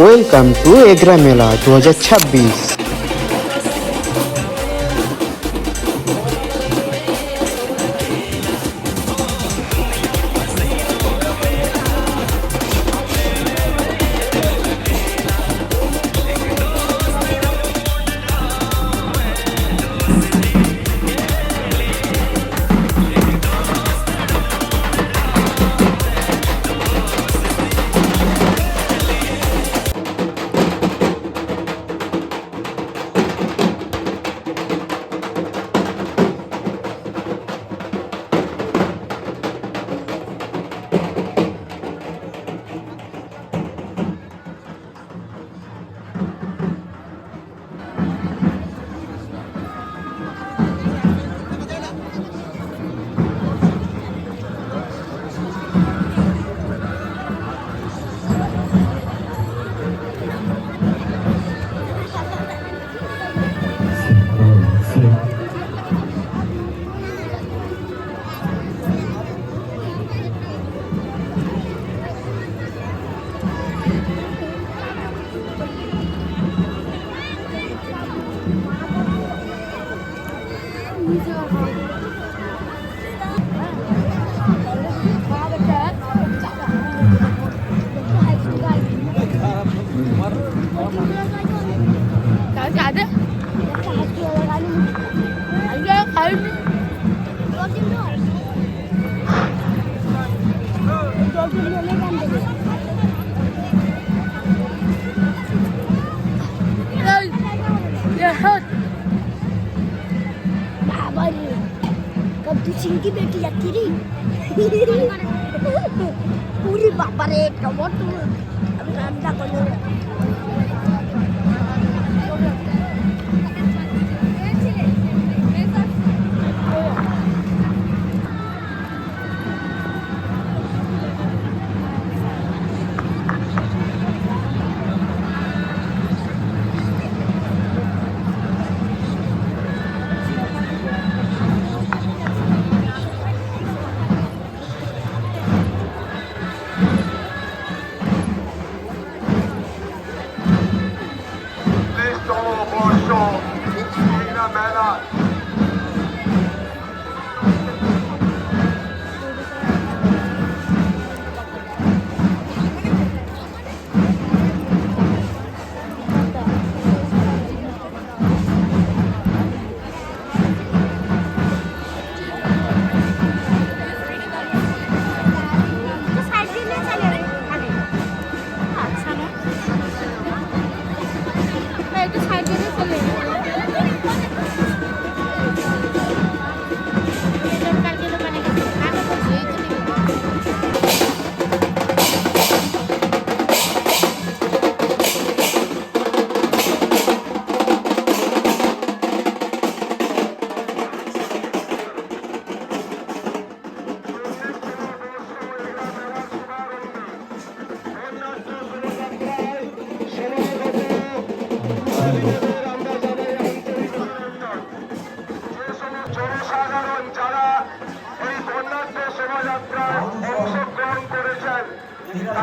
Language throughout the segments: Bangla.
वेलकम टू एग्रा मेला 2026 तू चिंकी बेटी जाती रही पूरी बाबारे टमाटो अब रांधा करो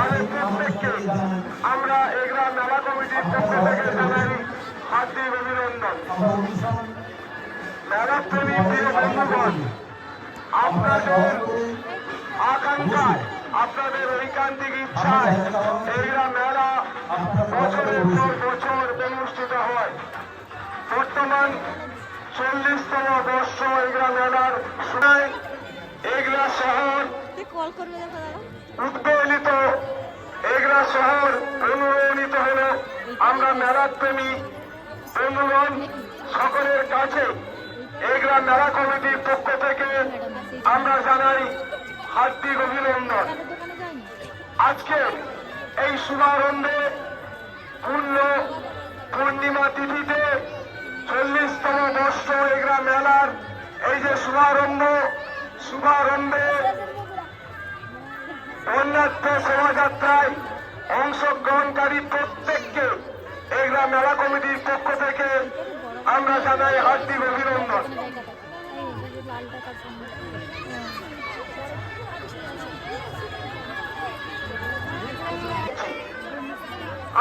তাদের প্রত্যেককে আমরা এগরা মেলা কমিটির পক্ষ থেকে জানাই হার্দিক অভিনন্দন। মেলাপ্রেমী প্রিয় বন্ধুগণ আপনাদের আকাঙ্ক্ষায় আপনাদের ঐকান্তিক ইচ্ছায় এগরা মেলা বছরের পর বছর অনুষ্ঠিত হয়। বর্তমান চল্লিশতম বর্ষ এগরা মেলার সময় এগরা শহর উদ্বেলিত এগরা শহর অনুরণিত হল। আমরা মেলাপ্রেমী বন্ধুগণ সকলের কাছে এগরা মেলা কমিটির পক্ষ থেকে আমরা জানাই হার্দিক অভিনন্দন। আজকে এই শুভারম্ভে পূর্ণ পূর্ণিমা তিথিতে চল্লিশতম বর্ষ এগরা মেলার এই যে শুভারম্ভ, শুভারম্ভে অন্যান্য শোভাযাত্রায় অংশগ্রহণকারী প্রত্যেককে এগরা মেলা কমিটির পক্ষ থেকে আমরা জানাই হার্দিক অভিনন্দন।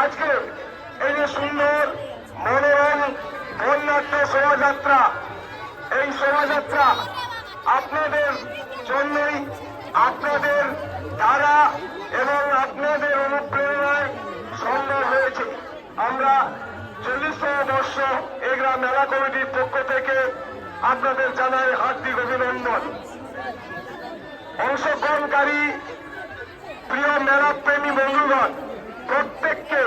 আজকে এই যে সুন্দর মনোরম বন্যাঢ্য শোভাযাত্রা, এই শোভাযাত্রা আপনাদের জন্যই, আপনাদের দ্বারা এবং আপনাদের অনুপ্রেরণায় সম্ভব হয়েছে। আমরা চল্লিশতম বর্ষ এগরা মেলা কমিটির পক্ষ থেকে আপনাদের জানাই হার্দিক অভিনন্দন। অংশগ্রহণকারী প্রিয় মেলা প্রেমী বন্ধুগণ, প্রত্যেককে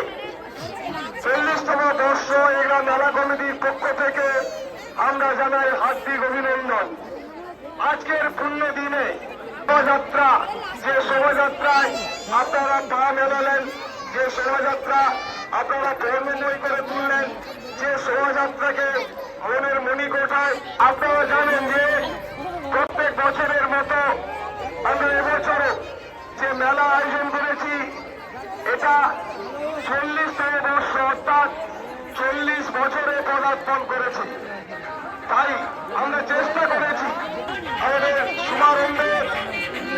চল্লিশতম বর্ষ এগরা মেলা কমিটির পক্ষ থেকে আমরা জানাই হার্দিক অভিনন্দন। আজকের পূর্ণ দিনে শোভাযাত্রা, যে শোভাযাত্রায় আপনারা পা মেলালেন যে শোভাযাত্রা আপনারা বর্ণময় করে তুললেন, যে শোভাযাত্রাকে মনের মণিকোঠায় আপনারা জানেন যে প্রত্যেক বছরের মতো আমরা এবছরও যে মেলা আয়োজন করেছি, এটা চল্লিশতম বর্ষ, অর্থাৎ চল্লিশ বছরে পদার্পণ করেছি। তাই আমরা চেষ্টা করেছি। আমাদের শুভারম্ভের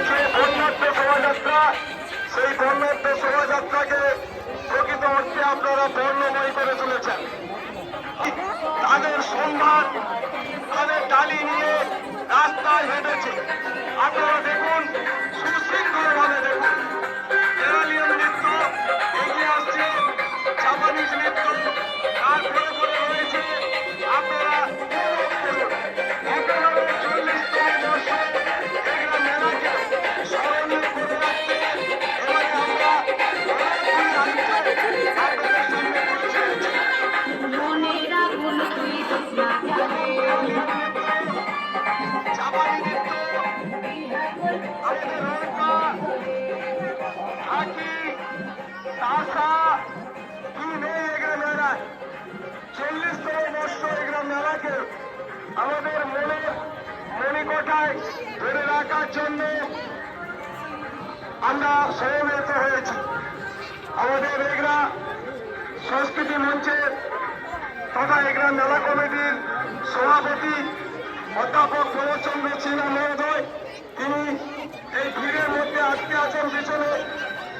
যে বন্যাঢ্য শোভাযাত্রা, সেই বন্যাঢ্য শোভাযাত্রাকে প্রকৃত অর্থে আপনারা বর্ণময় করে চলেছেন তাদের সম্মান, তাদের ডালি নিয়ে রাস্তায় হেঁটেছে। আপনারা দেখুন আমাদের মনের মণিকোঠায় ধরে রাখার জন্য আমরা সমবেত হয়েছি। আমাদের এগরা সংস্কৃতি মঞ্চের তথা এগরা মেলা কমিটির সভাপতি অধ্যাপক প্রমোদচন্দ্র সিনহা মহোদয় তিনি এই ভিড়ের মধ্যে আটকে আছেন পিছনে।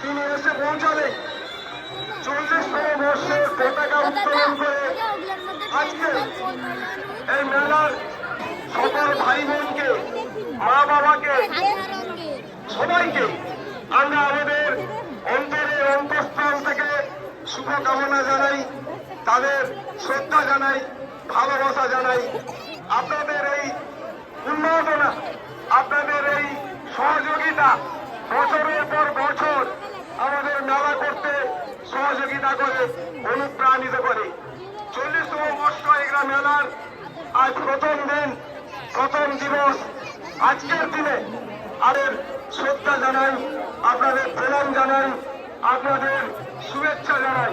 তিনি এসে পৌঁছালেন চল্লিশতম বর্ষের পতাকা উত্তোলন করে আজকে এই মেলার সকল ভাই বোনকে মা বাবাকে সবাইকে আমরা আমাদের অন্তরের অন্তঃস্থল থেকে শুভকামনা জানাই, তাদের শ্রদ্ধা জানাই, ভালোবাসা জানাই। আপনাদের এই উন্মাদনা, আপনাদের এই সহযোগিতা বছরের পর বছর আমাদের মেলা করতে সহযোগিতা করে, অনুপ্রাণিত করে। চল্লিশতম বর্ষ এগুলা মেলার আজ প্রথম দিন, প্রথম দিবস। আজকের দিনে আমাদের শ্রদ্ধা জানাই, আপনাদের প্রণাম জানাই, আপনাদের শুভেচ্ছা জানাই।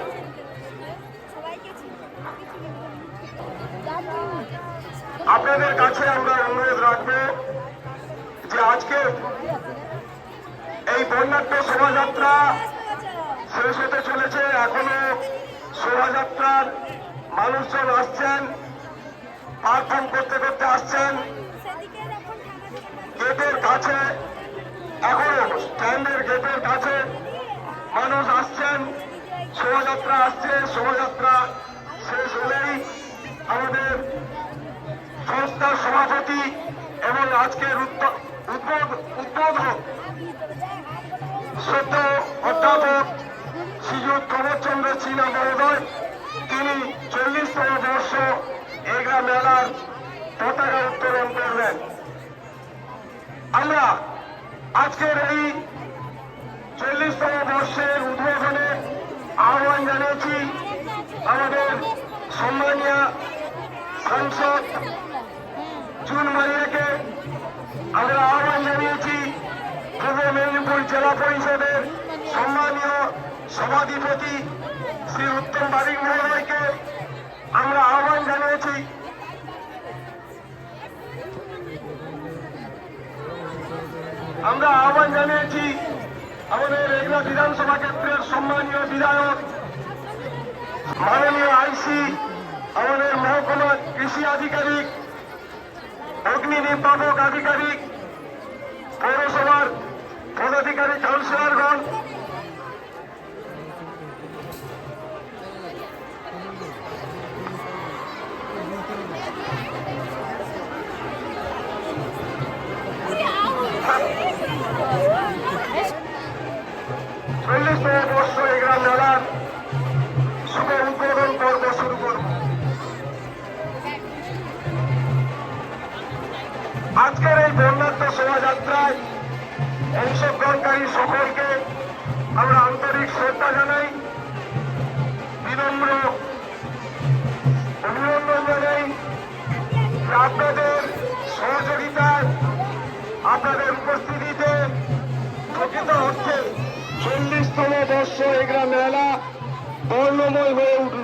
আপনাদের কাছে আমরা অনুরোধ রাখব যে আজকে এই বন্যাঢ্য শোভাযাত্রা শেষ হতে চলেছে। এখনও শোভাযাত্রার মানুষজন আসছেন। পারফর্ম করতে করতে আসছেন। গেটের কাছে, এখনও স্ট্যান্ডের গেটের কাছে মানুষ আসছেন। শোভাযাত্রা আসছে, শোভাযাত্রা শেষ হলেই আমাদের সংস্থার সভাপতি এবং আজকের উদ্ব- উদ্বোধ- উদ্বোধক সম্মানীয় সাংসদ জুন মারিয়াকে আমরা আহ্বান জানিয়েছি পূর্ব মেদিনীপুর জেলা পরিষদের সম্মানীয় সভাধিপতি শ্রী উত্তম বারিক মহোদয়কে আমরা আহ্বান জানিয়েছি। আমরা আহ্বান জানিয়েছি আমাদের এগুলা বিধানসভা ক্ষেত্রের সম্মানীয় বিধায়ক মাননীয় আইসি আমাদের মহকুমা কৃষি আধিকারিক অগ্নি নির্বাপক আধিকারিক পৌরসভার পদাধিকারী কাউন্সিলরগণ শোভাযাত্রায় অংশগ্রহণকারী সকলকে আমরা আন্তরিক শ্রদ্ধা জানাই, বিনম্র অভিনন্দন জানাই। আপনাদের সহযোগিতায় আপনাদের উপস্থিতিতে প্রকৃত অর্থে চল্লিশতম বর্ষ এগরা মেলা বর্ণময় হয়ে উঠল।